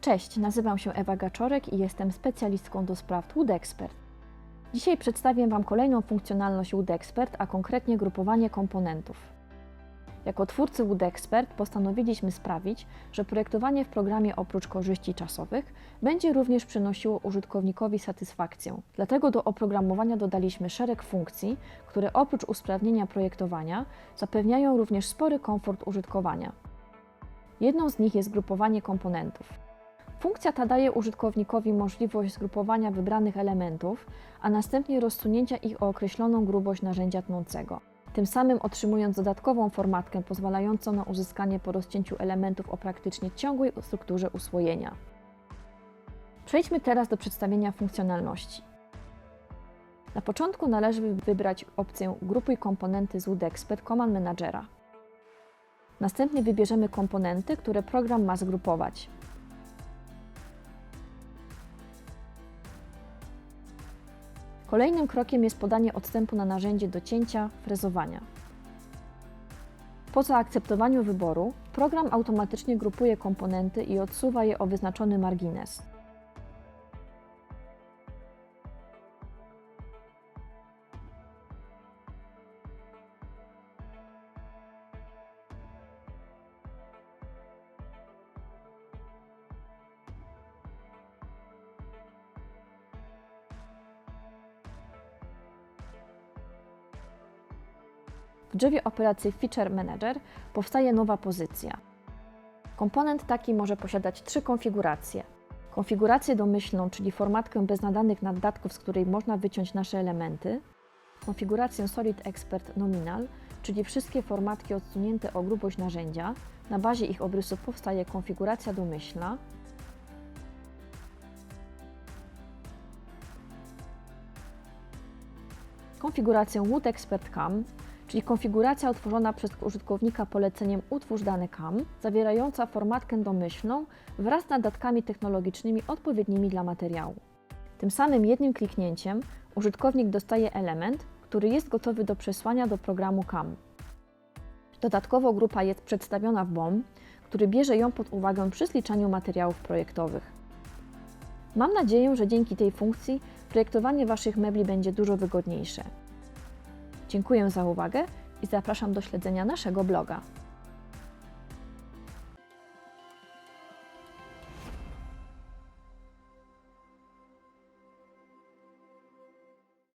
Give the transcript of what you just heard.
Cześć, nazywam się Ewa Gaczorek i jestem specjalistką do spraw Wood Expert. Dzisiaj przedstawię Wam kolejną funkcjonalność Wood Expert, a konkretnie grupowanie komponentów. Jako twórcy Wood Expert postanowiliśmy sprawić, że projektowanie w programie oprócz korzyści czasowych będzie również przynosiło użytkownikowi satysfakcję. Dlatego do oprogramowania dodaliśmy szereg funkcji, które oprócz usprawnienia projektowania zapewniają również spory komfort użytkowania. Jedną z nich jest grupowanie komponentów. Funkcja ta daje użytkownikowi możliwość zgrupowania wybranych elementów, a następnie rozsunięcia ich o określoną grubość narzędzia tnącego, tym samym otrzymując dodatkową formatkę pozwalającą na uzyskanie po rozcięciu elementów o praktycznie ciągłej strukturze uswojenia. Przejdźmy teraz do przedstawienia funkcjonalności. Na początku należy wybrać opcję Grupuj komponenty z Wood Expert Command Managera. Następnie wybierzemy komponenty, które program ma zgrupować. Kolejnym krokiem jest podanie odstępu na narzędzie do cięcia, frezowania. Po zaakceptowaniu wyboru, program automatycznie grupuje komponenty i odsuwa je o wyznaczony margines. W drzewie operacji Feature Manager powstaje nowa pozycja. Komponent taki może posiadać trzy konfiguracje. Konfigurację domyślną, czyli formatkę bez nadanych naddatków, z której można wyciąć nasze elementy. Konfigurację Solid Expert Nominal, czyli wszystkie formatki odsunięte o grubość narzędzia. Na bazie ich obrysów powstaje konfiguracja domyślna. Konfigurację Wood Expert Cam, czyli konfiguracja utworzona przez użytkownika poleceniem Utwórz dane CAM, zawierająca formatkę domyślną wraz z nadatkami technologicznymi odpowiednimi dla materiału. Tym samym jednym kliknięciem użytkownik dostaje element, który jest gotowy do przesłania do programu CAM. Dodatkowo grupa jest przedstawiona w BOM, który bierze ją pod uwagę przy zliczaniu materiałów projektowych. Mam nadzieję, że dzięki tej funkcji projektowanie Waszych mebli będzie dużo wygodniejsze. Dziękuję za uwagę i zapraszam do śledzenia naszego bloga.